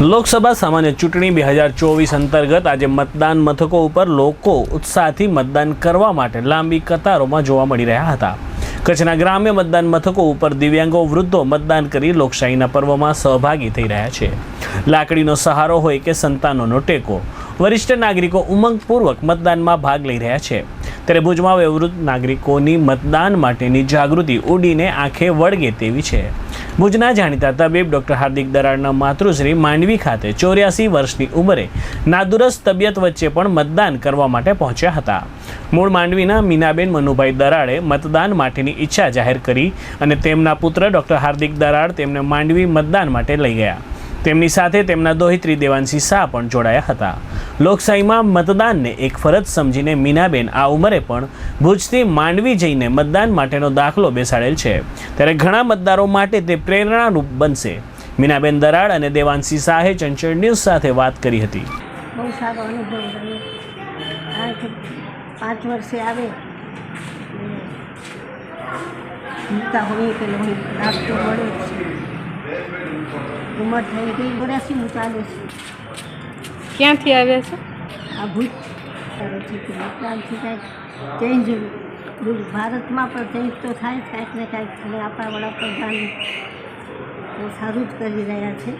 લોકસભા સામાન્ય ચૂંટણી બે હજાર ચોવીસ અંતર્ગત આજે મતદાન મથકો ઉપર લોકો ઉત્સાહથી મતદાન કરવા માટે લાંબી કતારોમાં જોવા મળી રહ્યા હતા. કચ્છના ગ્રામ્ય મતદાન મથકો ઉપર દિવ્યાંગો વૃદ્ધો મતદાન કરી લોકશાહીના પર્વમાં સહભાગી થઈ રહ્યા છે. લાકડીનો સહારો હોય કે સંતાનોનો ટેકો, વરિષ્ઠ નાગરિકો ઉમંગપૂર્વક મતદાનમાં ભાગ લઈ રહ્યા છે. ત્યારે ભુજમાં વયોવૃદ્ધ નાગરિકોની મતદાન માટેની જાગૃતિ ઉડીને આંખે વળગે તેવી છે. ભુજના જાણીતા તબીબ ડૉક્ટર હાર્દિક દરાડના માતૃશ્રી માંડવી ખાતે ચોર્યાસી વર્ષની ઉંમરે નાદુરસ્ત તબિયત વચ્ચે પણ મતદાન કરવા માટે પહોંચ્યા હતા. મૂળ માંડવીના મીનાબેન મનુભાઈ દરાડે મતદાન માટેની ઈચ્છા જાહેર કરી અને તેમના પુત્ર ડૉક્ટર હાર્દિક દરાડ તેમને માંડવી મતદાન માટે લઈ ગયા. તેમની સાથે તેમના દોહિત્રી દેવાંશી શાહ પણ જોડાયા હતા. લોકશાહીમાં મતદાનને એક ફરજ સમજીને મીનાબેન આ ઉંમરે પણ ભુજથી માંડવી જઈને મતદાન માટેનો દાખલો બેસાડેલ છે. ત્યારે ઘણા મતદારો માટે તે પ્રેરણારૂપ બનશે. મીનાબેન દરાડ અને દેવાંશી શાહે ચંચળ ન્યૂઝ સાથે વાત કરી હતી. બહુ સારો અનુભવ રહ્યો. પાંચ વર્ષે આવે. જીવતા હોઈએ કે નહીં રાખતો પડે ઉંમર થઈ ગઈ વર્ષથી હું ચાલે છે. ક્યાંથી આવ્યા છો? આ ભૂત કરે છે કાંઈક ચેન્જ બધું ભારતમાં પણ ચેન્જ તો થાય જ કાંઈક ને કાંઈક અને આપણા વડાપ્રધાન બહુ સારું જ કરી રહ્યા છે.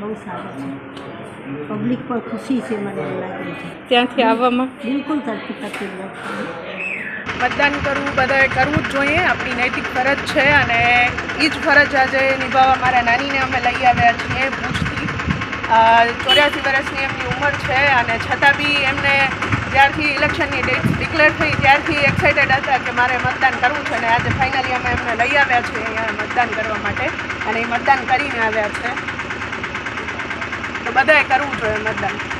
બહુ સારું છે. પબ્લિક પણ ખુશી છે મને એવું લાગે છે. ત્યાંથી આવવામાં? બિલકુલ તરફી તકલીફ નથી. મતદાન કરવું બધાએ કરવું જ જોઈએ. આપણી નૈતિક ફરજ છે અને એ જ ફરજ આજે નિભાવવા મારા નાનીને અમે લઈ આવ્યા છીએ ભુજથી. ચોર્યાસી વર્ષની એમની ઉંમર છે અને છતાં બી એમને જ્યારથી ઇલેક્શનની ડેટ ડિક્લેર થઈ ત્યારથી એક્સાઇટેડ હતા કે મારે મતદાન કરવું છે અને આજે ફાઇનલી અમે એમને લઈ આવ્યા છીએ અહીંયા મતદાન કરવા માટે અને એ મતદાન કરીને આવ્યા છે. તો બધાએ કરવું જોઈએ મતદાન.